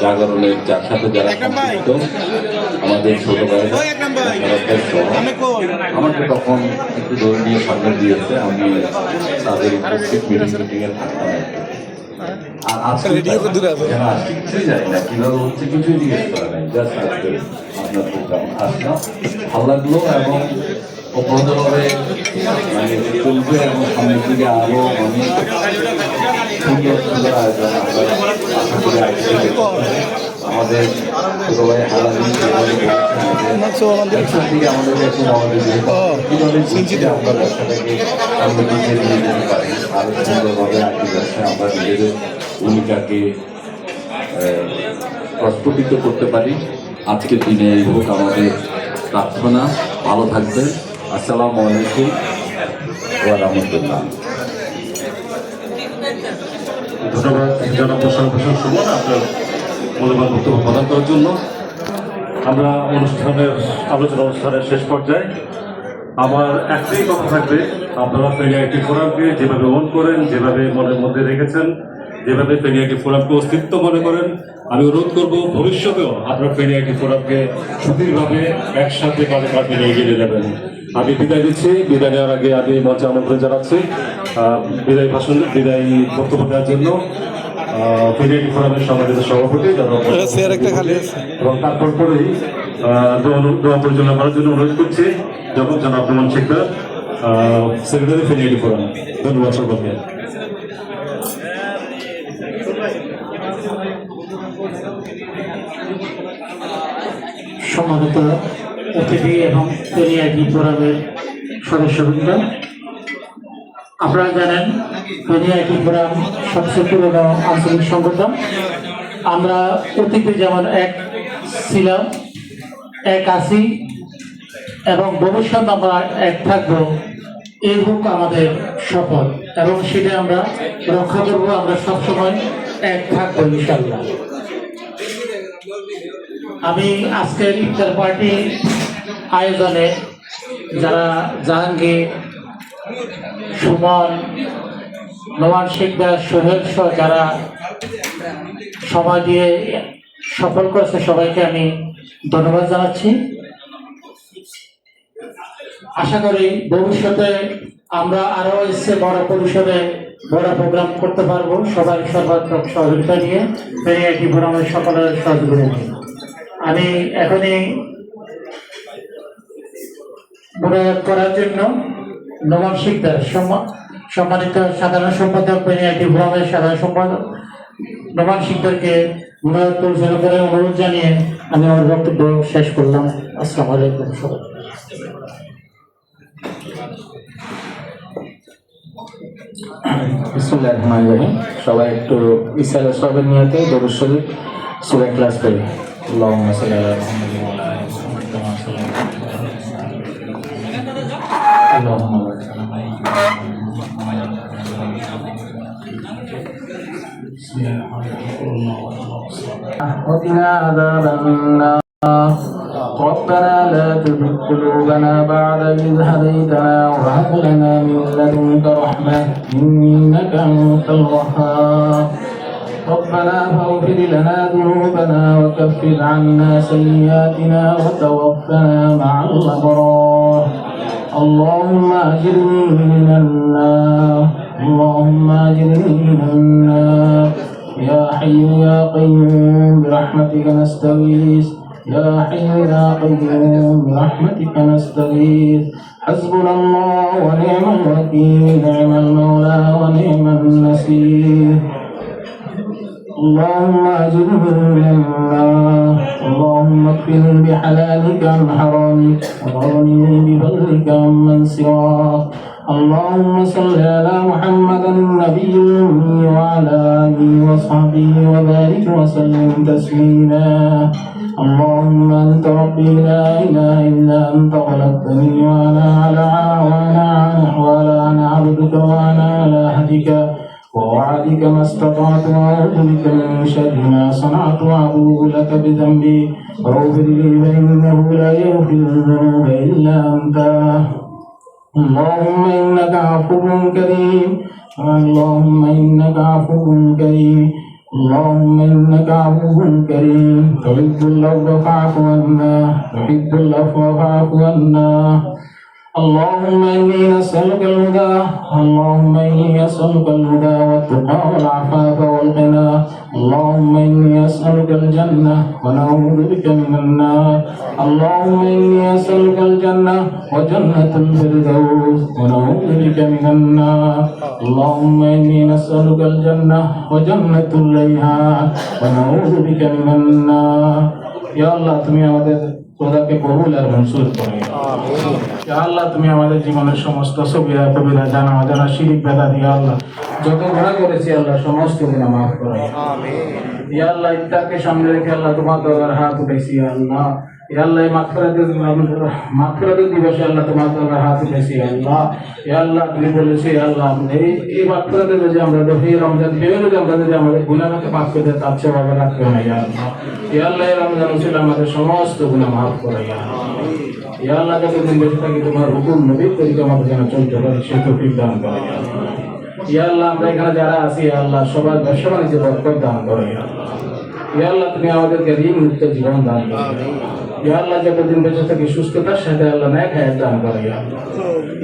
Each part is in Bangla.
জাগরণের যার সাথে যারা সম্পৃক্ত আমাদের ছোট আমাকে তখন একটু ধরে নিয়ে সামনে দিয়েছে। আমি তাদের উপস্থিত মিটিং মিটিং এ থাকতাম আর কি। আজকে যারা আসছে কিছুই জানি না কীভাবে হচ্ছে কিছুই জিজ্ঞেস করা নাই। জাস্ট আজকে আপনার প্রোগ্রাম আসলাম। ভালো লাগল এবং মানে চলবে এবং সামনের দিকে আরও অনেক সুন্দর সুন্দর আয়োজন আমাদের আমাদের ব্যবসাটাকে নিয়ে যেতে পারি আমরা ভূমিকাকে প্রস্ফুটিত করতে পারি আজকের দিনে এই হোক আমাদের প্রার্থনা ভালো থাকবে আসসালামু আলাইকুম রাহমাতুল্লাহ ধন্যবাদ। জনাব ভূষণ সুমন আপনার মূল্যবান বক্তব্য প্রদান করার জন্য। আমরা অনুষ্ঠানের আলোচনা অনুষ্ঠানের শেষ পর্যায়ে আমার একটাই কথা থাকবে। আপনারা ফেনিয়াটি ফোরামকে যেভাবে ওন করেন, যেভাবে মনের মধ্যে রেখেছেন, যেভাবে ফেনিয়াটি ফোরামকে অস্তিত্ব মনে করেন, আমি অনুরোধ করব ভবিষ্যতেও আপনারা ফেনিয়াটি ফোরামকে সুদীর্ঘভাবে একসাথে কাজে নিয়ে এগিয়ে যাবেন আমি বিদায় দিচ্ছি বিদায় নেওয়ার আগে আমি মঞ্চে আমন্ত্রণ জানাচ্ছি। বিদায় ভাষণ বিদায় বক্তব্য দেওয়ার জন্য ফেনিয়াটি ফোরামের সম্মানিত সভাপতি জনাব এবং তারপর পরেই দোয়া পরিচালনা করার জন্য অনুরোধ করছি যখন জনাব আব্দুল শেখদার সেক্রেটারি ফেনিয়াটি ফোরাম ধন্যবাদ সকলকে। সম্মানিত অতিথি এবং পেরিয়াটি ফোরামের সদস্যবৃন্দ? আপনারা জানেন পেরিয়াটি ফোরাম সবচেয়ে পুরনো আঞ্চলিক সংগঠন। আমরা অতীতে যেমন এক ছিলাম, এক আছি, এবং ভবিষ্যৎ আমরা এক থাকব, এই হোক আমাদের শপথ এবং সেটা আমরা রক্ষা করব, আমরা সবসময় এক থাকব ইনশাল্লাহ আমি আজকের ইফতার পার্টি আয়োজনে যারা জাহাঙ্গীর, সুমন, নোমান শিকদার, সোহেল সহ যারা সময় দিয়ে সফল করেছে, সবাইকে আমি ধন্যবাদ জানাচ্ছি। আশা করি ভবিষ্যতে আমরা আরও এসে বড় পরিসরে বড় প্রোগ্রাম করতে পারব সবার সর্বাত্মক সহযোগিতা নিয়ে। পেরিয়াটি ফোরামের সকলের সহযোগিতা আমি এখনই মোবারক করার জন্য নবাব শিকদার, সম্মা- সম্মানিত সাধারণ সম্পাদক পেরিয়াটি ফোরামের সাধারণ সম্পাদক। নবাব শিকদারকে মোবারক পরিচালনা করে অনুরোধ জানিয়ে আমি আমার বক্তব্য শেষ করলাম। আসসালামু আলাইকুম সবাই। সবাই একটু ইসাল সবের নিয়তে ক্লাস করি সাল্লি وقنا عذاب النار. ربنا لا تزغ قلوبنا بعد إذ هديتنا وهب لنا من لدنك رحمة إنك أنت الوهاب. ربنا فاغفر لنا ذنوبنا وكفر عنا سيئاتنا وتوفنا مع الأبرار. اللهم أجرني من النار. اللهم أجرني من النار. يا حي يا قيوم برحمتك نستغيث. يا حي يا قيوم برحمتك نستغيث. حسبنا الله ونعم الوكيل نعم المولى ونعم النصير. اللهم اجرني من اللهم اكفني بحلالك عن حرامك وارني بفضلك عمن سواك. اللهم صل على محمد النبي الأمي وعلى آله وصحبه وبارك وسلم تسليما. اللهم أنت ربي لا إله إلا أنت خلقتني وأنا على وأنا ولا أنا عبدك وأنا على عهدك ووعدك ما استطعت وأعوذ بك من شر ما صنعت وأبوء لك بذنبي. فاغفر لي فإنه لا يغفر الذنوب إلا أنت. اللهم إنك عفو كريم اللهم إنك عفو كريم اللهم إنك عفو كريم تحب العفو فاعف عنا تحب العفو فاعف عنا اللهم إني نسألك الهدى اللهم إني أسألك الهدى والتقى والعفاف والغنى اللهم إني أسألك الجنة ونعوذ بك من النار اللهم إني أسألك الجنة وجنة الفردوس ونعوذ بك من النار اللهم إني نسألك الجنة وجنة الليهان ونعوذ بك من النار يا الله তুমি আমাদের তোদাকে কবুল আর মনসুর করে আল্লাহ তুমি আমাদের জীবনের সমস্ত সবিরা কবিরা জানা অজানা শিরিক বেদা দিয়ে আল্লাহ যত গুণা করেছি আল্লাহ সমস্ত গুণা মাফ করে ইয়া আল্লাহ ইত্তাকে সামনে রেখে আল্লাহ তোমার দরবার হাত উঠেছি আল্লাহ। আল্লাহ মাগফিরাতের মাগফিরাতের দিবসে তোমার দরবার উঠেছি ইয়া আল্লাহ ইয়া আল্লাহ, আমরা যদি মাফ করে দেয়, তার চেয়ে ভালো রাখবে না, ইয়া আল্লাহ। ইয়া আল্লাহ রমজান ছিল মাফ করে, ইয়া ইয়া আল্লাহ তোমার হুকুম নবী তরিকা যেন চলতে পারে, সে তৌফিক দান করে, ইয়া আল্লাহ। আমরা এখানে যারা আছি, ইয়া আল্লাহ, সবার ব্যবসা বাণিজ্যে বরকত দান করো, ইয়া তুমি আমাদেরকে ঋণ মুক্ত জীবন দান করো ইয়া আল্লাহ যতদিন বেঁচে থাকি সুস্থতার সাথে আল্লাহ ন্যাক হায়াত দান করো, ইয়া আল্লাহ।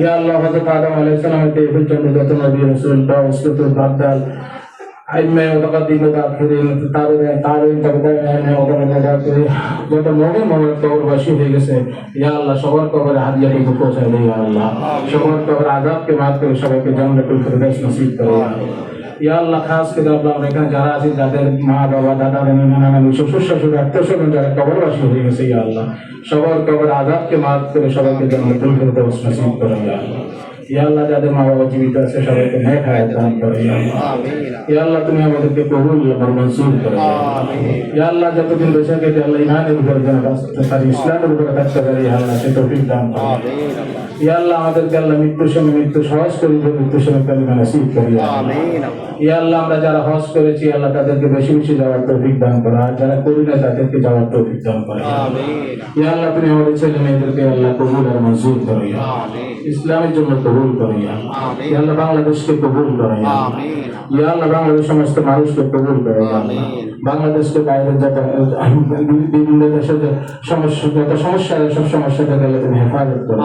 ইয়া আল্লাহ, হযরত আদম আলাইহিস সালামের টেবিল জন্য যত নবী, রাসূল, বা উসরাতুল বাদদাল আইমে মুতাকাদ্দিম মুতাআখিরিন তাবিঈন তাবিঈন তাবিঈন মুতাকাদ্দিম যত নবী মোহাম্মদ কবরবাসী করে সবাইকে নসিব করে। ইয়া আল্লাহ খাস করে আল্লাহ এখানে যারা আছি যাদের মা বাবা দাদা নানি নানা নানি শ্বশুর শাশুড়ি আত্মীয় স্বজন যারা কবরবাসী হয়ে গেছে ইয়া আল্লাহ সবার কবর আযাবকে মাফ করে সবাইকে জান্নাতুল ফিরদাউস নসিব করে ইয়া আল্লাহ। ইয়া আল্লাহ যাদের মা বাবা জীবিত আছে সবাইকে নেক হায়াত দান করে ইয়া আল্লাহ। তুমি আমাদেরকে কবুল এবং মনসুর করো ইয়া আল্লাহ যতদিন বেঁচে গেছে আল্লাহ ইমানের উপরে যেন বাঁচতে পারি ইসলামের উপরে থাকতে পারি ইয়া আল্লাহ সে তৌফিক দান করো। ইয়া আল্লাহ আমাদেরকে আল্লাহ মৃত্যুর সময় মৃত্যু সহজ করে দিও মৃত্যুর সময় কালিমা নসিব করি ইয়া আল্লাহ। ইয়া আল্লাহ আমরা যারা হজ করেছি আল্লাহ তাদেরকে বেশি বেশি যাওয়ার তৌফিক দান করো আর যারা করি না তাদেরকে যাওয়ার তৌফিক দান করো ইয়া আল্লাহ তুমি আমাদের ছেলে মেয়েদেরকে আল্লাহ কবুল আর মঞ্জুর করো। ইসলামের জন্য কবুল করো ইয়া। ইয়া আল্লাহ বাংলাদেশকে কবুল করো ইয়া। ইয়া আল্লাহ বাংলাদেশ সমস্ত মানুষকে কবুল করো বাংলাদেশকে বাইরে যাতে বিভিন্ন দেশে যে সমস্যা যত সমস্যা সব সমস্যা থেকে আল্লাহ তুমি হেফাজত করো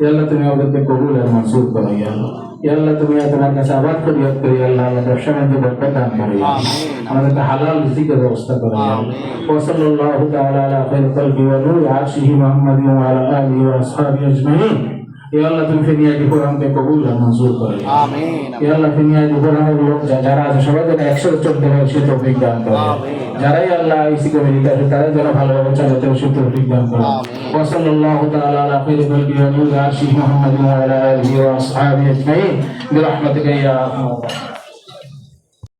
یا اللہ تمہیں عورت میں قبول اور منصوب کرو یا اللہ یا اللہ تمہیں تمہارے نصابات کو یاد کرو یا اللہ ہمیں رکشا میں برکت دان کرو یا ہمیں حلال کا کرو یا اللہ قلبی و نور محمد و علی آلہ و الله তুমি ফিরিয়াদি কোরআনকে কবুল আর মঞ্জুর করে ইয়া আল্লাহ ফিরিয়াদি কোরআনের লোক যা- যারা আছে সবাই যেন একসাথে চলতে পারে সে তৌফিক দান করে যারাই আল্লাহ আইসি কমিউনিটি আছে তারাই যেন ভালোভাবে চালাতে হবে সে তৌফিক দান করে وصلى الله تعالى على خير خلقه ونور عرشه محمد وعلى اله واصحابه اجمعين برحمتك يا ارحم الراحمين